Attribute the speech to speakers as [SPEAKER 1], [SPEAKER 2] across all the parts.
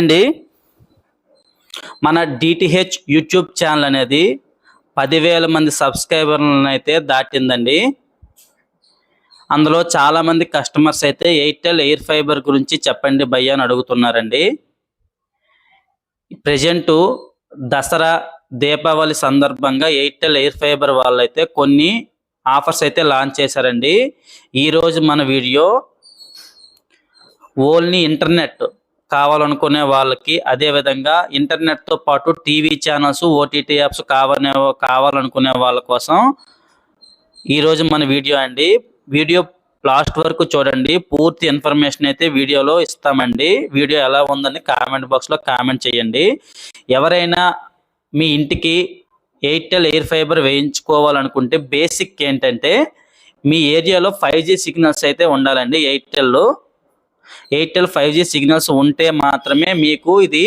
[SPEAKER 1] అండి మన DTH YouTube channel అనేది పదివేల మంది సబ్స్క్రైబర్లను అయితే దాటిందండి. అందులో చాలామంది కస్టమర్స్ అయితే ఎయిర్టెల్ ఎయిర్ ఫైబర్ గురించి చెప్పండి భయ్య అని అడుగుతున్నారండి. ప్రజెంటు దసరా దీపావళి సందర్భంగా ఎయిర్టెల్ ఎయిర్ ఫైబర్ వాళ్ళైతే కొన్ని ఆఫర్స్ అయితే లాంచ్ చేశారండి. ఈరోజు మన వీడియో ఓన్లీ ఇంటర్నెట్ కావాలనుకునే వాళ్ళకి అదే విధంగా పాటు టీవీ ఛానల్స్ ఓటీటీ యాప్స్ కావనే కావాలనుకునే వాళ్ళ కోసం ఈరోజు మన వీడియో అండి. వీడియో లాస్ట్ వరకు చూడండి. పూర్తి ఇన్ఫర్మేషన్ అయితే వీడియోలో ఇస్తామండి. వీడియో ఎలా ఉందని కామెంట్ బాక్స్లో కామెంట్ చేయండి. ఎవరైనా మీ ఇంటికి ఎయిర్టెల్ ఎయిర్ ఫైబర్ వేయించుకోవాలనుకుంటే బేసిక్ ఏంటంటే మీ ఏరియాలో ఫైవ్ జీ సిగ్నల్స్ అయితే ఉండాలండి ఎయిర్టెల్లో ఎయిర్టెల్ ఫైవ్ జీ సిగ్నల్స్ ఉంటే మాత్రమే మీకు ఇది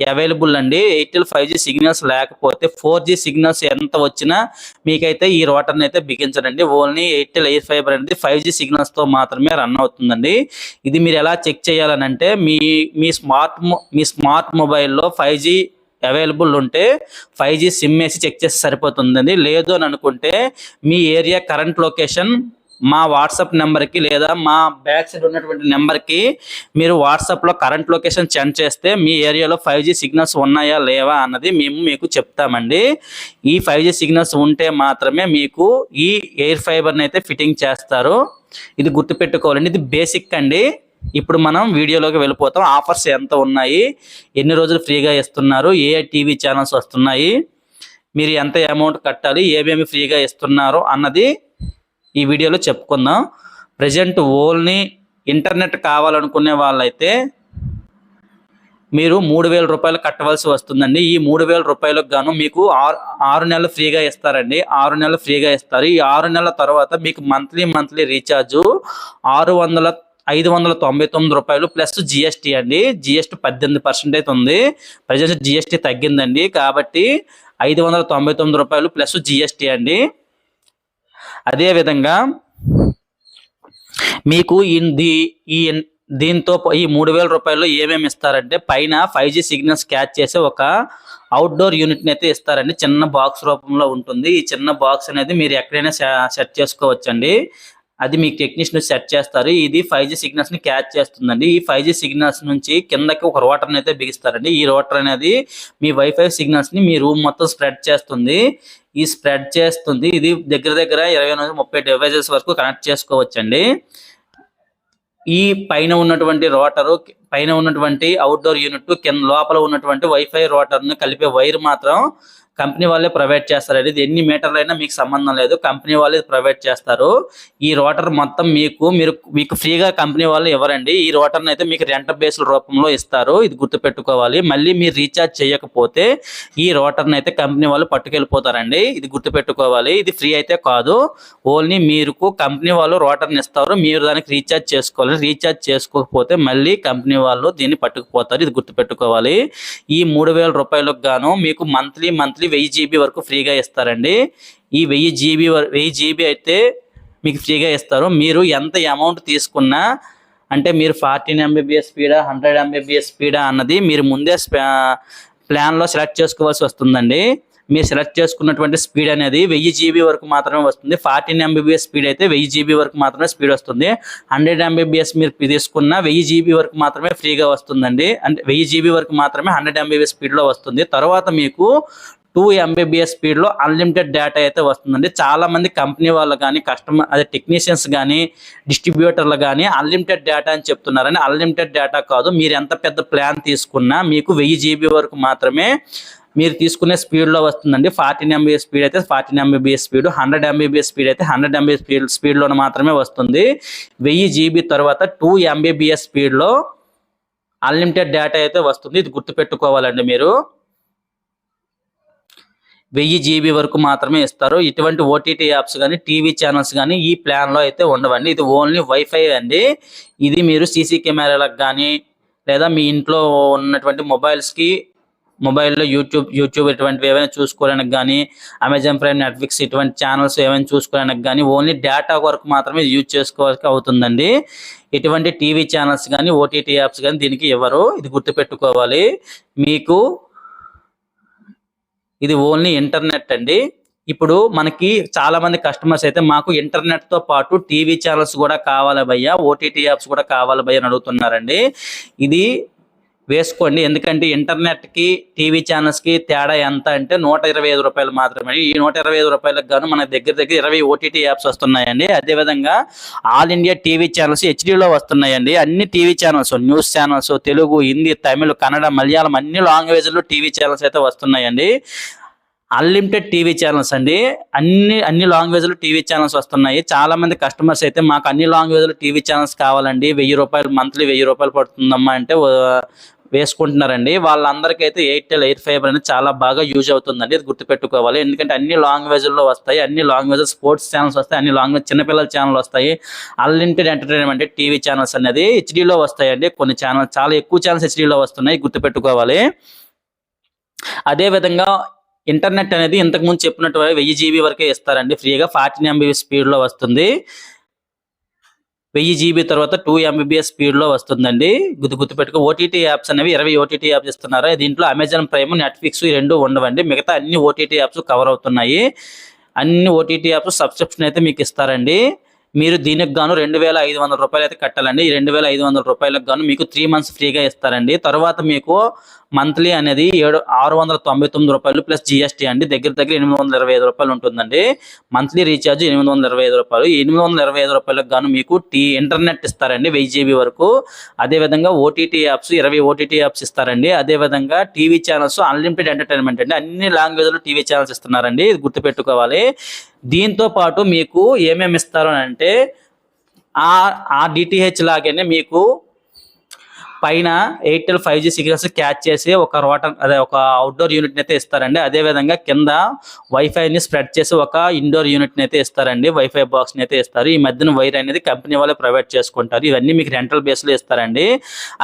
[SPEAKER 1] అవైలబుల్ అండి. ఎయిర్టెల్ ఫైవ్ జీ సిగ్నల్స్ లేకపోతే ఫోర్ జీ సిగ్నల్స్ ఎంత వచ్చినా మీకైతే ఈ రోటర్ని అయితే బిగించడండి. ఓన్లీ ఎయిర్టెల్ ఎయిర్ ఫైబర్ అనేది ఫైవ్ జీ సిగ్నల్స్తో మాత్రమే రన్ అవుతుందండి. ఇది మీరు ఎలా చెక్ చేయాలనంటే మీ మీ స్మార్ట్ మీ స్మార్ట్ మొబైల్లో ఫైవ్ జీ అవైలబుల్ ఉంటే ఫైవ్ జీ సిమ్ వేసి చెక్ చేస్తే సరిపోతుందండి. లేదు అని అనుకుంటే మీ ఏరియా కరెంట్ లొకేషన్ మా వాట్సాప్ నెంబర్కి లేదా మా బ్యాక్ సైడ్ ఉన్నటువంటి నెంబర్కి మీరు వాట్సాప్లో కరెంట్ లొకేషన్ సెండ్ చేస్తే మీ ఏరియాలో ఫైవ్ సిగ్నల్స్ ఉన్నాయా లేవా అన్నది మేము మీకు చెప్తామండి. ఈ ఫైవ్ సిగ్నల్స్ ఉంటే మాత్రమే మీకు ఈ ఎయిర్ ఫైబర్ని అయితే ఫిట్టింగ్ చేస్తారు. ఇది గుర్తుపెట్టుకోవాలండి. ఇది బేసిక్ అండి. ఇప్పుడు మనం వీడియోలోకి వెళ్ళిపోతాం. ఆఫర్స్ ఎంత ఉన్నాయి? ఎన్ని రోజులు ఫ్రీగా ఇస్తున్నారు? ఏ టీవీ ఛానల్స్ వస్తున్నాయి? మీరు ఎంత అమౌంట్ కట్టాలి? ఏమేమి ఫ్రీగా ఇస్తున్నారు? అన్నది ఈ వీడియోలో చెప్పుకుందాం. ప్రజెంట్ ఓన్లీ ఇంటర్నెట్ కావాలనుకునే వాళ్ళైతే మీరు మూడు వేల రూపాయలు కట్టవలసి వస్తుందండి. ఈ మూడు వేల రూపాయలకు గాను మీకు ఆరు ఆరు నెలలు ఫ్రీగా ఇస్తారండి. ఆరు నెలలు ఫ్రీగా ఇస్తారు. ఈ ఆరు నెలల తర్వాత మీకు మంత్లీ మంత్లీ రీఛార్జ్ ఆరు వందల ఐదు వందల తొంభై తొమ్మిది రూపాయలు ప్లస్ జిఎస్టీ అండి. జిఎస్టీ పద్దెనిమిది పర్సెంట్ అయితే ఉంది ప్రజెంట్ జిఎస్టీ తగ్గిందండి. కాబట్టి ఐదు వందల తొంభై తొమ్మిది రూపాయలు ప్లస్ జిఎస్టీ అండి. అదేవిధంగా మీకు ఈ- ఈ దీంతో ఈ మూడు వేల రూపాయలు ఏమేమి ఇస్తారంటే పైన ఫైవ్ జీ సిగ్నల్స్ క్యాచ్ చేసే ఒక అవుట్డోర్ యూనిట్ని అయితే ఇస్తారండి. చిన్న బాక్స్ రూపంలో ఉంటుంది. ఈ చిన్న బాక్స్ అనేది మీరు ఎక్కడైనా సెట్ చేసుకోవచ్చండి. అది మీకు టెక్నీషియన్ సెట్ చేస్తారు. ఇది ఫైవ్ జీ సిగ్నల్స్ని క్యాచ్ చేస్తుందండి. ఈ ఫైవ్ జీ సిగ్నల్స్ నుంచి కిందకి ఒక రోటర్ అయితే బిగిస్తారండి. ఈ రోటర్ అనేది మీ వైఫై సిగ్నల్స్ని మీ రూమ్ మొత్తం స్ప్రెడ్ చేస్తుంది. ఈ స్ప్రెడ్ చేస్తుంది. ఇది దగ్గర దగ్గర ఇరవై నుంచి ముప్పై డివైజెస్ వరకు కనెక్ట్ చేసుకోవచ్చండి. ఈ పైన ఉన్నటువంటి రోటరు పైన ఉన్నటువంటి అవుట్డోర్ యూనిట్ కింద లోపల ఉన్నటువంటి వైఫై రోటర్ను కలిపే వైర్ మాత్రం కంపెనీ వాళ్ళే ప్రొవైడ్ చేస్తారు. ఇది ఎన్ని మీటర్లు అయినా మీకు సంబంధం లేదు. కంపెనీ వాళ్ళే ప్రొవైడ్ చేస్తారు. ఈ రోటర్ మొత్తం మీకు మీరు మీకు ఫ్రీగా కంపెనీ వాళ్ళు ఇవ్వరండి. ఈ రోటర్ని అయితే మీకు రెంట్ బేస్డ్ రూపంలో ఇస్తారు. ఇది గుర్తుపెట్టుకోవాలి. మళ్ళీ మీరు రీఛార్జ్ చేయకపోతే ఈ రోటర్ని అయితే కంపెనీ వాళ్ళు పట్టుకెళ్ళిపోతారండి. ఇది గుర్తుపెట్టుకోవాలి. ఇది ఫ్రీ అయితే కాదు. ఓన్లీ మీరు కంపెనీ వాళ్ళు రోటర్ని ఇస్తారు. మీరు దానికి రీఛార్జ్ చేసుకోవాలి. రీఛార్జ్ చేసుకోకపోతే మళ్ళీ కంపెనీ వాళ్ళు దీన్ని పట్టుకుపోతారు. ఇది గుర్తుపెట్టుకోవాలి. ఈ మూడు వేల రూపాయలకు గాను మీకు మంత్లీ మంత్లీ వెయ్యి జీబీ వరకు ఫ్రీగా ఇస్తారండి. ఈ వెయ్యి జీబీ వెయ్యి జీబీ అయితే మీకు ఫ్రీగా ఇస్తారు. మీరు ఎంత అమౌంట్ తీసుకున్నా అంటే మీరు ఫార్టీన్ ఎంబీబీఎస్ స్పీడా హండ్రెడ్ ఎంబీబీఎస్ స్పీడా అన్నది మీరు ముందే ప్లాన్లో సెలెక్ట్ చేసుకోవాల్సి వస్తుందండి. మీరు సెలెక్ట్ చేసుకున్నటువంటి స్పీడ్ అనేది వెయ్యి జీబీ వరకు మాత్రమే వస్తుంది. ఫార్టీన్ ఎంబీబీఎస్ స్పీడ్ అయితే వెయ్యి జీబీ వరకు మాత్రమే స్పీడ్ వస్తుంది. హండ్రెడ్ ఎంబీబీఎస్ మీరు తీసుకున్న వెయ్యి జీబీ వరకు మాత్రమే ఫ్రీగా వస్తుందండి. అంటే వెయ్యి జీబీ వరకు మాత్రమే హండ్రెడ్ ఎంబీబీఎస్ స్పీడ్లో వస్తుంది. తర్వాత మీకు టూ ఎంబీబీఎస్ స్పీడ్లో అన్లిమిటెడ్ డేటా అయితే వస్తుందండి. చాలామంది కంపెనీ వాళ్ళు కానీ కస్టమర్ అదే టెక్నీషియన్స్ కానీ డిస్ట్రిబ్యూటర్లు కానీ అన్లిమిటెడ్ డేటా అని చెప్తున్నారని. అన్లిమిటెడ్ డేటా కాదు మీరు ఎంత పెద్ద ప్లాన్ తీసుకున్నా మీకు వెయ్యి జీబీ వరకు మాత్రమే మీరు తీసుకునే స్పీడ్లో వస్తుందండి. ఫార్టీన్ ఎంబీఎస్ స్పీడ్ అయితే fourteen MBBS speed hundred MBBS speed అయితే హండ్రెడ్ ఎంబీఎస్ స్పీడ్ స్పీడ్లో మాత్రమే వస్తుంది. వెయ్యి జీబీ తర్వాత టూ ఎంబీబీఎస్ స్పీడ్లో అన్లిమిటెడ్ డేటా అయితే వస్తుంది. ఇది గుర్తుపెట్టుకోవాలండి మీరు. వెయ్యి జీబీ వరకు మాత్రమే ఇస్తారు. ఇటువంటి ఓటీటీ యాప్స్ కానీ టీవీ ఛానల్స్ కానీ ఈ ప్లాన్లో అయితే ఉండవండి. ఇది ఓన్లీ వైఫై అండి. ఇది మీరు సీసీ కెమెరాలకు కానీ లేదా మీ ఇంట్లో ఉన్నటువంటి మొబైల్స్కి మొబైల్లో యూట్యూబ్ యూట్యూబ్ ఇటువంటివి ఏవైనా చూసుకోవడానికి కానీ అమెజాన్ ప్రైమ్ నెట్ఫ్లిక్స్ ఇటువంటి ఛానల్స్ ఏమైనా చూసుకోవడానికి కానీ ఓన్లీ డేటా వరకు మాత్రమే యూజ్ చేసుకోవాల్సి అవుతుందండి. ఇటువంటి టీవీ ఛానల్స్ కానీ ఓటీటీ యాప్స్ కానీ దీనికి ఇవ్వరు ఇది గుర్తుపెట్టుకోవాలి. మీకు ఇది ఓన్లీ ఇంటర్నెట్ అండి. ఇప్పుడు మనకి చాలా మంది కస్టమర్స్ అయితే మాకు ఇంటర్నెట్తో పాటు టీవీ ఛానల్స్ కూడా కావాలి భయ్యా ఓటీటీ యాప్స్ కూడా కావాలి భయ్యా అని అడుగుతున్నారండి. ఇది వేసుకోండి. ఎందుకంటే ఇంటర్నెట్కి టీవీ ఛానల్స్కి తేడా ఎంత అంటే నూట ఇరవై ఐదు రూపాయలు మాత్రమే. ఈ నూట ఇరవై ఐదు రూపాయలకు గాను మన దగ్గర దగ్గర ఇరవై ఓటీటీ యాప్స్ వస్తున్నాయండి. అదే విధంగా ఆల్ ఇండియా టీవీ ఛానల్స్ హెచ్డీలో వస్తున్నాయండి. అన్ని TV channels news channels Telugu Hindi Tamil Kannada Malayalam అన్ని లాంగ్వేజ్లో టీవీ ఛానల్స్ అయితే వస్తున్నాయండి. అన్లిమిటెడ్ టీవీ ఛానల్స్ అండి. అన్ని అన్ని లాంగ్వేజ్లు టీవీ ఛానల్స్ వస్తున్నాయి. చాలా మంది కస్టమర్స్ అయితే మాకు అన్ని లాంగ్వేజ్లు టీవీ ఛానల్స్ కావాలండి. వెయ్యి రూపాయలు మంత్లీ వెయ్యి రూపాయలు పడుతుందమ్మా అంటే వేసుకుంటున్నారండి. వాళ్ళందరికీ అయితే ఎయిర్టెల్ ఎయిర్ ఫైబర్ అనేది చాలా బాగా యూజ్ అవుతుందండి. ఇది గుర్తుపెట్టుకోవాలి. ఎందుకంటే అన్ని లాంగ్వేజ్లో వస్తాయి. అన్ని లాంగ్వేజ్ స్పోర్ట్స్ ఛానల్స్ వస్తాయి. అన్ని లాంగ్వేజ్ చిన్నపిల్లల ఛానల్ వస్తాయి. అన్లిమిటెడ్ ఎంటర్టైన్మెంట్ టీవీ ఛానల్స్ అనేది హెచ్డీలో వస్తాయండి. కొన్ని ఛానల్స్ చాలా ఎక్కువ ఛానల్స్ హెచ్డీలో వస్తున్నాయి. గుర్తుపెట్టుకోవాలి. అదే విధంగా ఇంటర్నెట్ అనేది ఇంతకుముందు చెప్పినట్టు వెయ్యి జీబీ వరకే ఇస్తారండి. ఫ్రీగా ఫార్టీన్ ఎంబీ స్పీడ్లో వస్తుంది. వెయ్యి జీబీ తర్వాత టూ ఎంబీబీఎస్ స్పీడ్లో వస్తుందండి గుర్తు గుర్తుపెట్టుకో ఓటీటీ యాప్స్ అనేవి ఇరవై ఓటీటీ యాప్స్ ఇస్తున్నారు? దీంట్లో అమెజాన్ ప్రైమ్ నెట్ఫ్లిక్స్ ఈ రెండు ఉండవండి. మిగతా అన్ని ఓటీటీ యాప్స్ కవర్ అవుతున్నాయి. అన్ని ఓటీటీ యాప్స్ సబ్స్క్రిప్షన్ అయితే మీకు ఇస్తారండి. మీరు దీనికి గాను రెండు వేల ఐదు వందల రూపాయలు అయితే కట్టాలండి. ఈ రెండు వేల ఐదు వందల రూపాయలకు గాను మీకు త్రీ మంత్స్ ఫ్రీగా ఇస్తారండి. తర్వాత మీకు మంత్లీ అనేది ఏడు ఆరు వందల తొంభై తొమ్మిది రూపాయలు ప్లస్ జిఎస్టీ అండి. దగ్గర దగ్గర ఎనిమిది వందల ఇరవై ఐదు రూపాయలు ఉంటుందండి. మంత్లీ రీఛార్జ్ ఎనిమిది వందల ఇరవై ఐదు రూపాయలు. ఎనిమిది వందల ఇరవై ఐదు రూపాయలకు గాను మీకు టీ ఇంటర్నెట్ ఇస్తారండి వెయ్యి జీబీ వరకు అదే విధంగా ఓటీటీ యాప్స్ ఇరవై ఓటీటీ యాప్స్ ఇస్తారండి. అదే విధంగా టీవీ ఛానల్స్ అన్లిమిటెడ్ ఎంటర్టైన్మెంట్ అండి. అన్ని లాంగ్వేజ్లో టీవీ ఛానల్స్ ఇస్తున్నారండి. ఇది గుర్తుపెట్టుకోవాలి. దీంతో పాటు మీకు ఏమేమి ఇస్తారు అంటే అంటే ఆ ఆ డిటిహెచ్ లాగానే మీకు పైన Airtel five G signals catch చేసి ఒక రోటర్ అదే ఒక అవుట్డోర్ యూనిట్ అయితే ఇస్తారండి. అదే విధంగా కింద వైఫైని స్ప్రెడ్ చేసి ఒక ఇండోర్ యూనిట్ అయితే ఇస్తారండి. వైఫై బాక్స్ అయితే ఇస్తారు. ఈ మధ్యన వైర్ అనేది కంపెనీ వాళ్ళే ప్రొవైడ్ చేసుకుంటారు. ఇవన్నీ మీకు రెంటల్ బేస్లో ఇస్తారండి.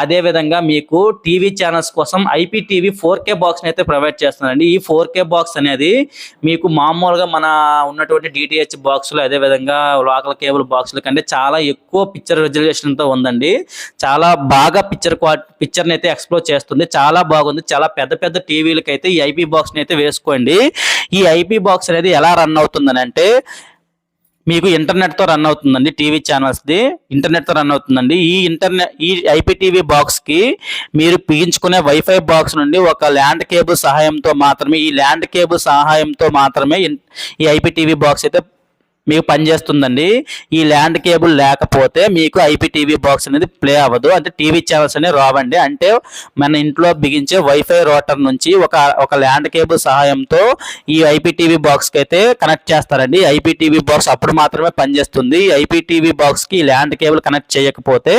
[SPEAKER 1] అదే విధంగా మీకు టీవీ ఛానల్స్ కోసం ఐపీటీవీ ఫోర్ కే బాక్స్ అయితే ప్రొవైడ్ చేస్తున్నారండి. ఈ ఫోర్ కే బాక్స్ అనేది మీకు మామూలుగా మన ఉన్నటువంటి డిటిహెచ్ బాక్సులు అదే విధంగా లోకల్ కేబుల్ బాక్సుల కంటే చాలా ఎక్కువ పిక్చర్ రెజల్యూషన్తో ఉందండి. చాలా బాగా పిక్చర్ పిక్చర్ అయితే ఎక్స్ప్లోర్ చేస్తుంది. చాలా బాగుంది. చాలా పెద్ద పెద్ద టీవీలకి అయితే ఈ ఐపీ బాక్స్ని అయితే వేసుకోండి. ఈ ఐపీ బాక్స్ అనేది ఎలా రన్ అవుతుందని అంటే మీకు ఇంటర్నెట్తో రన్ అవుతుందండి టీవీ ఛానల్స్ది ఇంటర్నెట్తో రన్ అవుతుందండి. ఈ ఇంటర్నెట్ ఈ ఐపీటీవీ బాక్స్కి మీరు బిగించుకునే వైఫై బాక్స్ నుండి ఒక ల్యాండ్ కేబుల్ సహాయంతో మాత్రమే ఈ ల్యాండ్ కేబుల్ సహాయంతో మాత్రమే ఈ ఐపీటీవీ బాక్స్ అయితే మీకు పనిచేస్తుందండి ఈ ల్యాండ్ కేబుల్ లేకపోతే మీకు ఐపీటీవీ బాక్స్ అనేది ప్లే అవ్వదు. అంటే టీవీ ఛానల్స్ అనేవి రావండి. అంటే మన ఇంట్లో బిగించే వైఫై రోటర్ నుంచి ఒక ఒక ల్యాండ్ కేబుల్ సహాయంతో ఈ ఐపీటీవీ బాక్స్కి అయితే కనెక్ట్ చేస్తారండి. ఐపీటీవీ బాక్స్ అప్పుడు మాత్రమే పనిచేస్తుంది ఐపీటీవీ బాక్స్కి ల్యాండ్ కేబుల్ కనెక్ట్ చేయకపోతే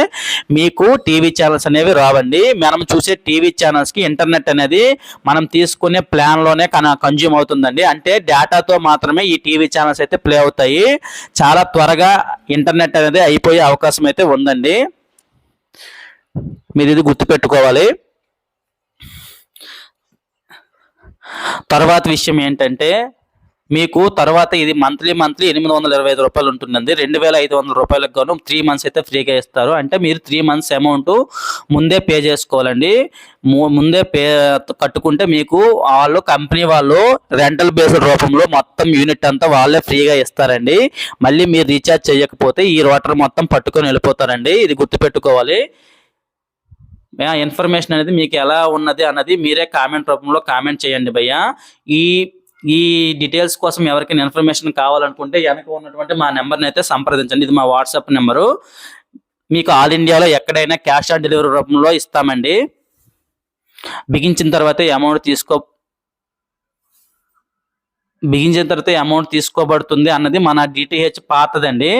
[SPEAKER 1] మీకు టీవీ ఛానల్స్ అనేవి రావండి. మనం చూసే టీవీ ఛానల్స్కి ఇంటర్నెట్ అనేది మనం తీసుకునే ప్లాన్లోనే కన్జ్యూమ్ అవుతుందండి. అంటే డేటాతో మాత్రమే ఈ టీవీ ఛానల్స్ అయితే ప్లే అవుతాయి. చాలా త్వరగా ఇంటర్నెట్ అనేది అయిపోయే అవకాశం అయితే ఉందండి. మీరు ఇది గుర్తుపెట్టుకోవాలి. తర్వాత విషయం ఏంటంటే మీకు తర్వాత ఇది మంత్లీ మంత్లీ ఎనిమిది వందల ఇరవై ఐదు రూపాయలు ఉంటుందండి. రెండు వేల ఐదు వందల రూపాయలకు గాను త్రీ మంత్స్ అయితే ఫ్రీగా ఇస్తారు. అంటే మీరు త్రీ మంత్స్ అమౌంట్ ముందే పే చేసుకోవాలండి. ముందే పే కట్టుకుంటే మీకు వాళ్ళు కంపెనీ వాళ్ళు రెంటల్ బేస్డ్ రూపంలో మొత్తం యూనిట్ అంతా వాళ్ళే ఫ్రీగా ఇస్తారండి. మళ్ళీ మీరు రీఛార్జ్ చేయకపోతే ఈ రోటర్ మొత్తం పట్టుకొని వెళ్ళిపోతారండి. ఇది గుర్తుపెట్టుకోవాలి. ఇన్ఫర్మేషన్ అనేది మీకు ఎలా ఉన్నది అన్నది మీరే కామెంట్ రూపంలో కామెంట్ చేయండి భయ్య. ఈ ఈ డీటెయిల్స్ కోసం ఎవరికైనా ఇన్ఫర్మేషన్ కావాలనుకుంటే వెనక ఉన్నటువంటి మా నెంబర్ని అయితే సంప్రదించండి. ఇది మా వాట్సాప్ నెంబరు మీకు ఆల్ ఇండియాలో ఎక్కడైనా క్యాష్ ఆన్ డెలివరీ రూపంలో ఇస్తామండి. బిగించిన తర్వాత అమౌంట్ తీసుకో బిగించిన తర్వాత అమౌంట్ తీసుకోబడుతుంది అన్నది మన డిటిహెచ్ పాతదండి.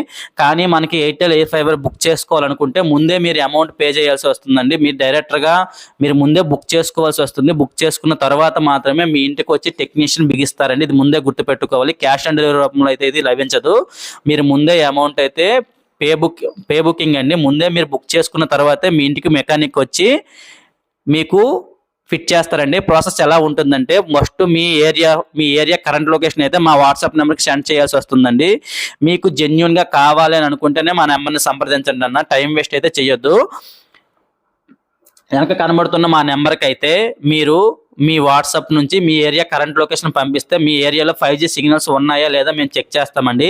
[SPEAKER 1] కానీ మనకి ఎయిర్టెల్ ఎయిర్ ఫైబర్ బుక్ చేసుకోవాలనుకుంటే ముందే మీరు అమౌంట్ పే చేయాల్సి వస్తుందండి. మీరు డైరెక్ట్గా మీరు ముందే బుక్ చేసుకోవాల్సి వస్తుంది. బుక్ చేసుకున్న తర్వాత మాత్రమే మీ ఇంటికి వచ్చి టెక్నీషియన్ బిగిస్తారండి. ఇది ముందే గుర్తుపెట్టుకోవాలి. క్యాష్ ఆన్ డెలివరీ రూపంలో అయితే ఇది లభించదు. మీరు ముందే అమౌంట్ అయితే పే బుక్ పే బుకింగ్ అండి. ముందే మీరు బుక్ చేసుకున్న తర్వాతే మీ ఇంటికి మెకానిక్ వచ్చి మీకు ఫిట్ చేస్తారండి. ప్రాసెస్ ఎలా ఉంటుందంటే ఫస్ట్ మీ ఏరియా మీ ఏరియా కరెంట్ లొకేషన్ అయితే మా వాట్సాప్ నెంబర్కి సెండ్ చేయాల్సి వస్తుందండి. మీకు జెన్యున్గా కావాలి అని అనుకుంటేనే మా నెంబర్ని సంప్రదించండి అన్న. టైం వేస్ట్ అయితే చేయొద్దు వెనక కనబడుతున్న మా నెంబర్కి అయితే మీరు మీ వాట్సాప్ నుంచి మీ ఏరియా కరెంట్ లొకేషన్ పంపిస్తే మీ ఏరియాలో ఫైవ్ జీ సిగ్నల్స్ ఉన్నాయా లేదా మేము చెక్ చేస్తామండి.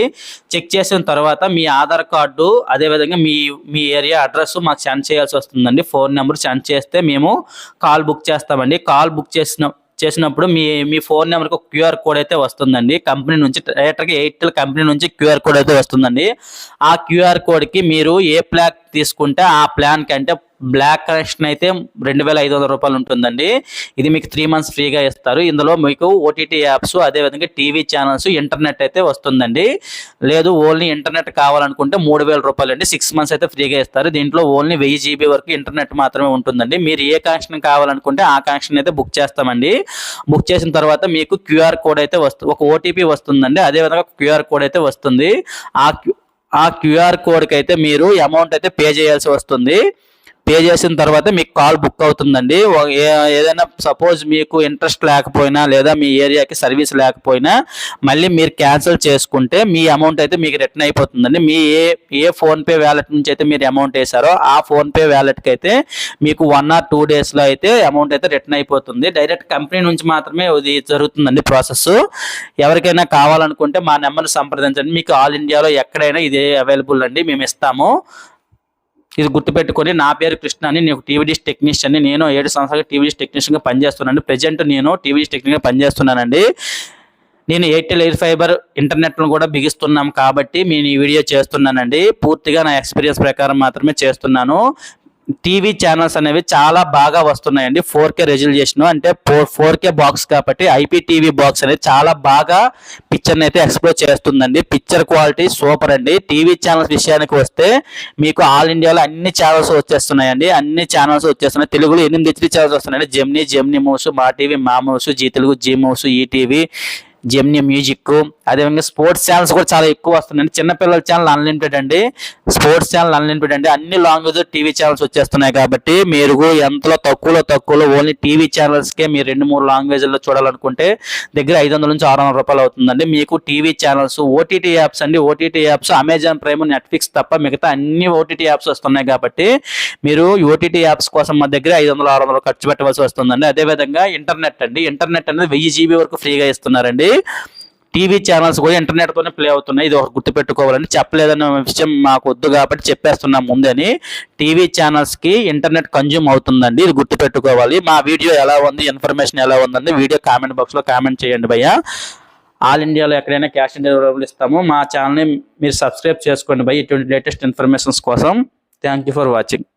[SPEAKER 1] చెక్ చేసిన తర్వాత మీ ఆధార్ కార్డు అదేవిధంగా మీ మీ ఏరియా అడ్రస్ మాకు సెండ్ చేయాల్సి వస్తుందండి. ఫోన్ నెంబర్ సెండ్ చేస్తే మేము కాల్ బుక్ చేస్తామండి. కాల్ బుక్ చేసిన చేసినప్పుడు మీ మీ ఫోన్ నెంబర్కి ఒక క్యూఆర్ కోడ్ అయితే వస్తుందండి. కంపెనీ నుంచి డైరెక్ట్గా ఎయిర్టెల్ కంపెనీ నుంచి క్యూఆర్ కోడ్ అయితే వస్తుందండి. ఆ క్యూఆర్ కోడ్కి మీరు ఏ ప్లాన్ తీసుకుంటే ఆ ప్లాన్ కంటే బ్లాక్ కనెక్షన్ అయితే రెండు వేల ఐదు వందల రూపాయలు ఉంటుందండి. ఇది మీకు త్రీ మంత్స్ ఫ్రీగా ఇస్తారు. ఇందులో మీకు ఓటీటీ యాప్స్ అదేవిధంగా టీవీ ఛానల్స్ ఇంటర్నెట్ అయితే వస్తుందండి. లేదు ఓన్లీ ఇంటర్నెట్ కావాలనుకుంటే మూడు వేల రూపాయలు అండి. సిక్స్ మంత్స్ అయితే ఫ్రీగా ఇస్తారు. దీంట్లో ఓన్లీ వెయ్యి జీబీ వరకు ఇంటర్నెట్ మాత్రమే ఉంటుందండి. మీరు ఏ కనెక్షన్ కావాలనుకుంటే ఆ కనెక్షన్ అయితే బుక్ చేస్తామండి. బుక్ చేసిన తర్వాత మీకు క్యూఆర్ కోడ్ అయితే వస్తుంది ఒక ఓటీపీ వస్తుందండి. అదేవిధంగా క్యూఆర్ కోడ్ అయితే వస్తుంది. ఆ ఆ క్యూఆర్ కోడ్కి అయితే మీరు అమౌంట్ అయితే పే చేయాల్సి వస్తుంది. పే చేసిన తర్వాత మీకు కాల్ బుక్ అవుతుందండి. ఏదైనా సపోజ్ మీకు ఇంట్రెస్ట్ లేకపోయినా లేదా మీ ఏరియాకి సర్వీస్ లేకపోయినా మళ్ళీ మీరు క్యాన్సిల్ చేసుకుంటే మీ అమౌంట్ అయితే మీకు రిటర్న్ అయిపోతుందండి. మీ ఏ ఏ ఫోన్పే వ్యాలెట్ నుంచి అయితే మీరు అమౌంట్ వేసారో ఆ ఫోన్పే వ్యాలెట్కి అయితే మీకు వన్ ఆర్ టూ డేస్లో అయితే అమౌంట్ అయితే రిటర్న్ అయిపోతుంది. డైరెక్ట్ కంపెనీ నుంచి మాత్రమే ఇది జరుగుతుందండి ప్రాసెస్. ఎవరికైనా కావాలనుకుంటే మా నెంబర్ని సంప్రదించండి. మీకు ఆల్ ఇండియాలో ఎక్కడైనా ఇదే అవైలబుల్ అండి. మేము ఇస్తాము. ఇది గుర్తుపెట్టుకొని నా పేరు కృష్ణ అని నేను టీవీడీస్ టెక్నీషియన్ నేను ఏడు సంవత్సరాలు టీవీడీస్ టెక్నీషియన్గా పనిచేస్తున్నాను ప్రజెంట్ నేను టీవీ డిష్ టెక్నీషియన్ పనిచేస్తున్నానండి. నేను ఎయిర్టెల్ ఎయిర్ ఫైబర్ ఇంటర్నెట్ను కూడా బిగిస్తున్నాం కాబట్టి నేను ఈ వీడియో చేస్తున్నానండి. పూర్తిగా నా ఎక్స్పీరియన్స్ ప్రకారం మాత్రమే చేస్తున్నాను. టీవీ ఛానల్స్ అనేవి చాలా బాగా వస్తున్నాయండి. ఫోర్ కే రెజల్యూషన్ అంటే ఫోర్ ఫోర్ కే బాక్స్ కాబట్టి ఐపీ టీవీ బాక్స్ అనేది చాలా బాగా పిక్చర్ని అయితే ఎక్స్ప్లోర్ చేస్తుందండి. పిక్చర్ క్వాలిటీ సూపర్ అండి. టీవీ ఛానల్స్ విషయానికి వస్తే మీకు ఆల్ ఇండియాలో అన్ని ఛానల్స్ వచ్చేస్తున్నాయండి. అన్ని ఛానల్స్ వచ్చేస్తున్నాయి. తెలుగులో ఎనిమిది ఛానల్స్ వస్తున్నాయండి. Gemini Gemini movies Maa TV Maa movies Zee Telugu Zee movies ETV Gemini music అదేవిధంగా స్పోర్ట్స్ ఛానల్స్ కూడా చాలా ఎక్కువ వస్తున్నాయండి. చిన్నపిల్లల ఛానల్ అన్లిమిటెడ్ అండి. స్పోర్ట్స్ ఛానల్ అన్లిమిటెడ్ అండి. అన్ని లాంగ్వేజ్ టీవీ ఛానల్స్ వచ్చేస్తున్నాయి కాబట్టి మీరు ఎంతలో తక్కువలో తక్కువలో ఓన్లీ టీవీ ఛానల్స్కే మీరు రెండు మూడు లాంగ్వేజ్లో చూడాలనుకుంటే దగ్గర ఐదు వందల నుంచి ఆరు వందల రూపాయలు అవుతుందండి. మీకు టీవీ ఛానల్స్ ఓటీటీ యాప్స్ అండి. OTT apps Amazon Prime Netflix తప్ప మిగతా అన్ని ఓటీటీ యాప్స్ వస్తున్నాయి కాబట్టి మీరు ఓటీటీ యాప్స్ కోసం మా దగ్గర ఐదు వందలు ఆరు వందలు ఖర్చు పెట్టవలసి వస్తుందండి. అదేవిధంగా ఇంటర్నెట్ అండి. ఇంటర్నెట్ అనేది వెయ్యి జీబీ వరకు ఫ్రీగా ఇస్తున్నారండి. టీవీ ఛానల్స్ కూడా ఇంటర్నెట్తోనే ప్లే అవుతున్నాయి. ఇది ఒక గుర్తుపెట్టుకోవాలని చెప్పలేదన్న విషయం మాకు వద్దు కాబట్టి చెప్పేస్తున్నాం ముందని. టీవీ ఛానల్స్కి ఇంటర్నెట్ కన్జ్యూమ్ అవుతుందండి. ఇది గుర్తుపెట్టుకోవాలి. మా వీడియో ఎలా ఉంది ఇన్ఫర్మేషన్ ఎలా ఉందండి వీడియో కామెంట్ బాక్స్లో కామెంట్ చేయండి భయ్య. ఆల్ ఇండియాలో ఎక్కడైనా క్యాష్ ఆన్ డెలివరీ ఇస్తాము. మా ఛానల్ని మీరు సబ్స్క్రైబ్ చేసుకోండి భయ్య. ఇటువంటి లేటెస్ట్ ఇన్ఫర్మేషన్స్ కోసం. Thank you for watching